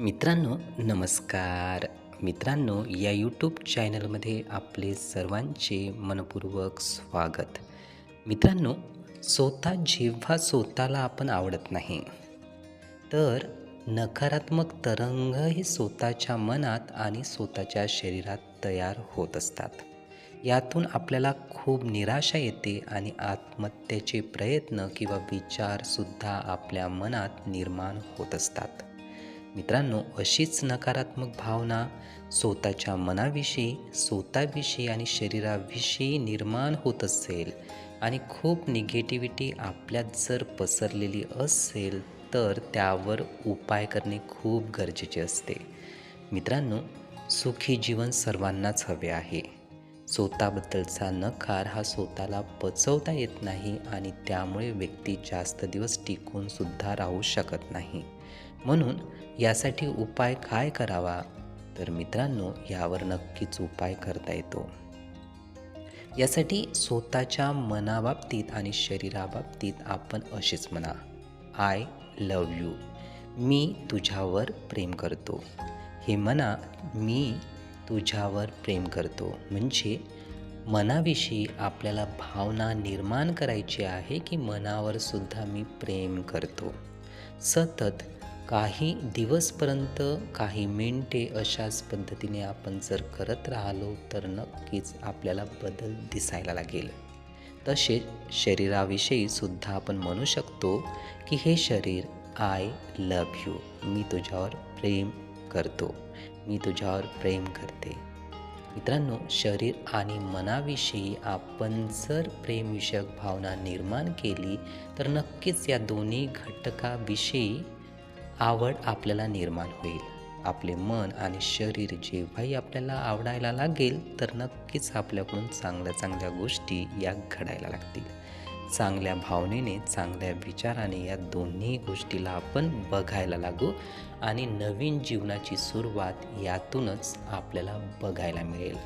मित्रांनो नमस्कार. मित्रांनो या यूट्यूब चॅनलमध्ये आपले सर्वांचे मनपूर्वक स्वागत. मित्रांनो स्वतः जेव्हा स्वतःला आपण आवडत नाही तर नकारात्मक तरंग हे स्वतःच्या मनात आणि स्वतःच्या शरीरात तयार होत असतात. यातून आपल्याला खूप निराशा येते आणि आत्महत्येचे प्रयत्न किंवा विचारसुद्धा आपल्या मनात निर्माण होत असतात. मित्रांनो अशीच नकारात्मक भावना स्वतःच्या मनाविषयी स्वतःविषयी आणि शरीराविषयी निर्माण होत असेल आणि खूप निगेटिव्हिटी आपल्यात जर पसरलेली असेल तर त्यावर उपाय करणे खूप गरजेचे असते. मित्रांनो सुखी जीवन सर्वांनाच हवे आहे. स्वतःबद्दलचा नकार हा स्वतःला पचवता येत नाही आणि त्यामुळे व्यक्ती जास्त दिवस टिकून सुद्धा राहू शकत नाही. म्हणून यासाठी उपाय काय करावा? तर मित्रांनो यावर नक्कीच उपाय करता येतो. यासाठी स्वतःच्या मनाबाबतीत आणि शरीराबाबतीत आपण असेच म्हणा आय लव यू. मी तुझ्यावर प्रेम करतो. हे म्हणा मी तुझ्यावर प्रेम करतो. म्हणजे मनाविषयी आपल्याला भावना निर्माण करायची आहे की मनावर सुद्धा मी प्रेम करतो. सतत काही दिवसपर्यंत काही मिनटे अशाच पद्धतीने आपण जर करत राहिलो तर नक्कीच आपल्याला बदल दिसायला लागेल. तसेच शरीराविषयी सुद्धा आपण म्हणू शकतो की हे शरीर आय लव यू मी तुझ्यावर प्रेम करतो. मी तुझ्यावर प्रेम करते. मित्रांनो शरीर आणि मनाविषयी आपण जर प्रेमविषयक भावना निर्माण केली तर नक्कीच या दोन्ही घटकाविषयी आवड आपल्याला निर्माण होईल. आपले मन आणि शरीर जेव्हाही आपल्याला आवडायला लागेल तर नक्कीच आपल्याकडून चांगल्या चांगल्या गोष्टी या घडायला लागतील. चांगल्या भावनेने चांगल्या विचाराने या दोन्ही गोष्टीला आपण बघायला लागू आणि नवीन जीवनाची सुरुवात यातूनच आपल्याला बघायला मिळेल.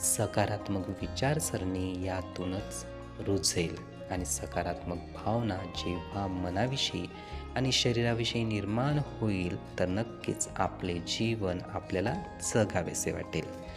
सकारात्मक विचारसरणी यातूनच रुजेल आणि सकारात्मक भावना जेव्हा मनाविषयी आणि शरीराविषयी निर्माण होईल तर नक्कीच आपले जीवन आपल्याला जगावेसे वाटेल.